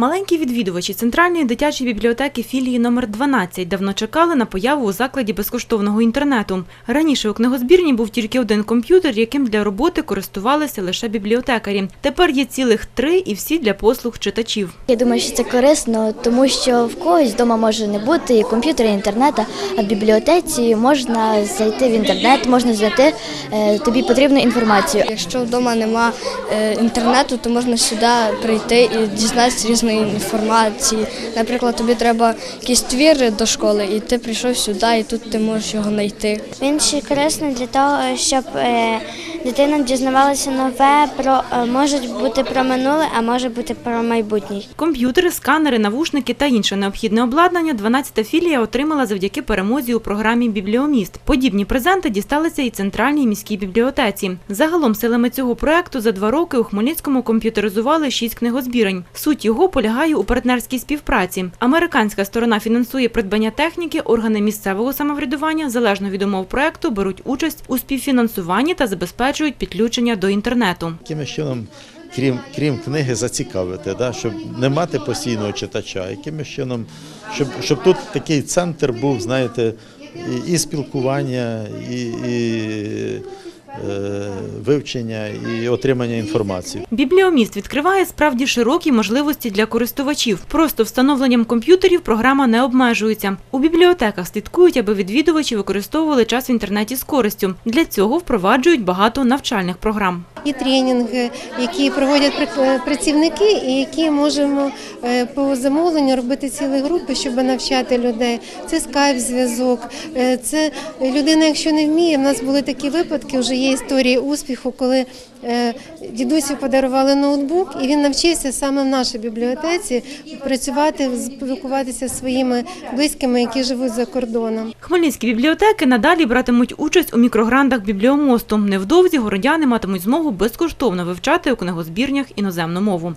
Маленькі відвідувачі центральної дитячої бібліотеки філії номер 12 давно чекали на появу у закладі безкоштовного інтернету. Раніше у книгозбірні був тільки один комп'ютер, яким для роботи користувалися лише бібліотекарі. Тепер є цілих три і всі для послуг читачів. Я думаю, що це корисно, тому що в когось вдома може не бути і комп'ютера, і інтернету, а в бібліотеці можна зайти в інтернет, можна знайти е, тобі потрібну інформацію. Якщо вдома нема е, інтернету, то можна сюди прийти і дізнатися різної інформації. Наприклад, тобі треба якийсь твір до школи, і ти прийшов сюди, і тут ти можеш його знайти. Він ще корисний для того, щоб е, дитина дізнавалася нове про е, може бути про минуле, а може бути про майбутнє. Комп'ютери, сканери, навушники та інше необхідне обладнання 12-та філія отримала завдяки перемозі у програмі Бібліоміст. Подібні презенти дісталися і центральній міській бібліотеці. Загалом силами цього проекту за два роки у Хмельницькому комп'ютеризували шість книгозбірень. Суть його полягає у партнерській співпраці. Американська сторона фінансує придбання техніки, органи місцевого самоврядування залежно від умов проекту беруть участь у співфінансуванні та забезпечують підключення до інтернету. Якимось чином, крім, крім книги, зацікавити, да? щоб не мати постійного читача, якимось чином, щоб, щоб тут такий центр був, знаєте, і, і спілкування, і, і е, вивчення, і отримання інформації. Бібліоміст відкриває справді широкі можливості для користувачів. Просто встановленням комп'ютерів програма не обмежується. У бібліотеках слідкують, аби відвідувачі використовували час в інтернеті з користю. Для цього впроваджують багато навчальних програм. І тренінги, які проводять працівники, і які можемо е, по замовленню робити цілі групи, щоб навчати людей. Це скайп-зв'язок, е, це людина, якщо не вміє. В нас були такі випадки, вже є історії успіху, коли дідусі подарували ноутбук, і він навчився саме в нашій бібліотеці працювати, спілкуватися зі своїми близькими, які живуть за кордоном. Хмельницькі бібліотеки надалі братимуть участь у мікрогрантах бібліомосту. Невдовзі городяни матимуть змогу безкоштовно вивчати у книгозбірнях іноземну мову.